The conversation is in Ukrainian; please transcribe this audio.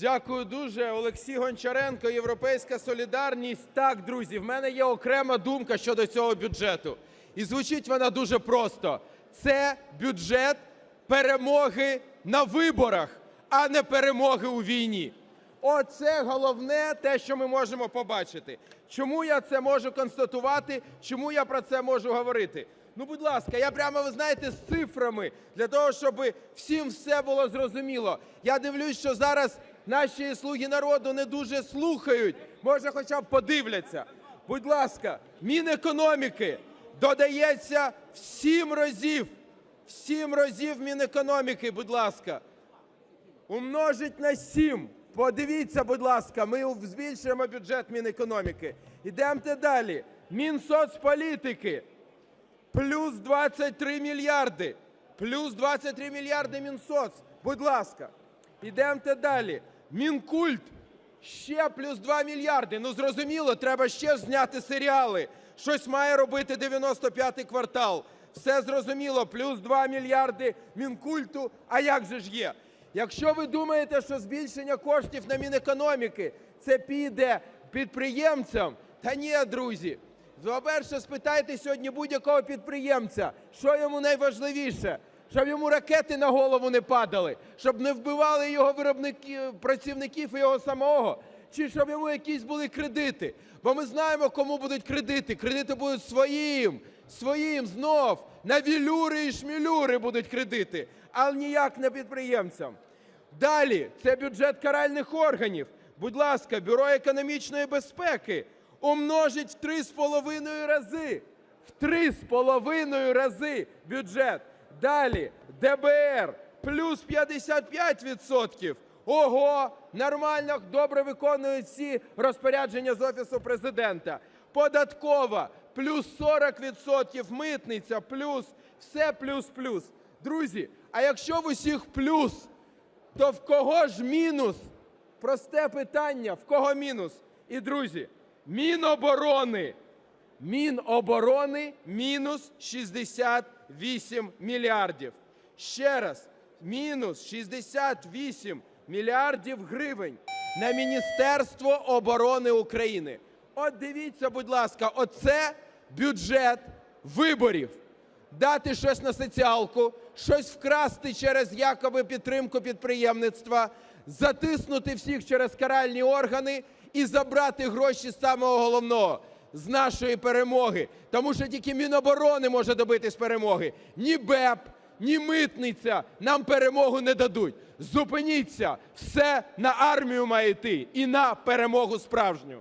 Дякую дуже. Олексій Гончаренко, Європейська солідарність. Так, друзі, в мене є окрема думка щодо цього бюджету. І звучить вона дуже просто: це бюджет перемоги на виборах, а не перемоги у війні. Оце головне те, що ми можемо побачити. Чому я це можу констатувати? Чому я про це можу говорити? Ну, будь ласка, я прямо, ви знаєте, з цифрами для того, щоб всім все було зрозуміло. Я дивлюсь, що зараз наші слуги народу не дуже слухають. Може, хоча б подивляться. Будь ласка, Мінекономіки додається в сім разів. В сім разів Мінекономіки, будь ласка. Умножить на 7. Подивіться, будь ласка, ми збільшуємо бюджет Мінекономіки. Ідемте далі. Мінсоцполітики. Плюс 23 мільярди. Плюс 23 мільярди Мінсоц. Будь ласка. Ідемте далі. Мінкульт. Ще плюс 2 мільярди. Ну зрозуміло, треба ще зняти серіали. Щось має робити 95-й квартал. Все зрозуміло, плюс 2 мільярди Мінкульту. А як же ж є? Якщо ви думаєте, що збільшення коштів на Мінекономіки це піде підприємцям, та ні, друзі. По-перше, спитайте сьогодні будь-якого підприємця, що йому найважливіше, щоб йому ракети на голову не падали, щоб не вбивали його виробників, працівників і його самого, чи щоб йому якісь були кредити. Бо ми знаємо, кому будуть кредити. Кредити будуть своїм, своїм знов. На вілюри і шмілюри будуть кредити, але ніяк не підприємцям. Далі це бюджет каральних органів. Будь ласка, бюро економічної безпеки умножить в 3,5 рази. В 3,5 рази бюджет. Далі ДБР плюс 55%. Ого, нормально, добре виконують всі розпорядження з Офісу президента. Податкова плюс 40%, митниця плюс, все плюс-плюс. Друзі, а якщо в усіх плюс, то в кого ж мінус? Просте питання, в кого мінус? І друзі, Міноборони. Міноборони мінус 68 мільярдів. Ще раз, мінус 68 мільярдів гривень на Міністерство оборони України. От дивіться, будь ласка, оце бюджет виборів. Дати щось на соціалку, щось вкрасти через якоби підтримку підприємництва, затиснути всіх через каральні органи і забрати гроші з самого головного з нашої перемоги. Тому що тільки Міноборони може добитись перемоги. Ні БЕП, ні митниця нам перемогу не дадуть. Зупиніться, все на армію має йти і на перемогу справжню.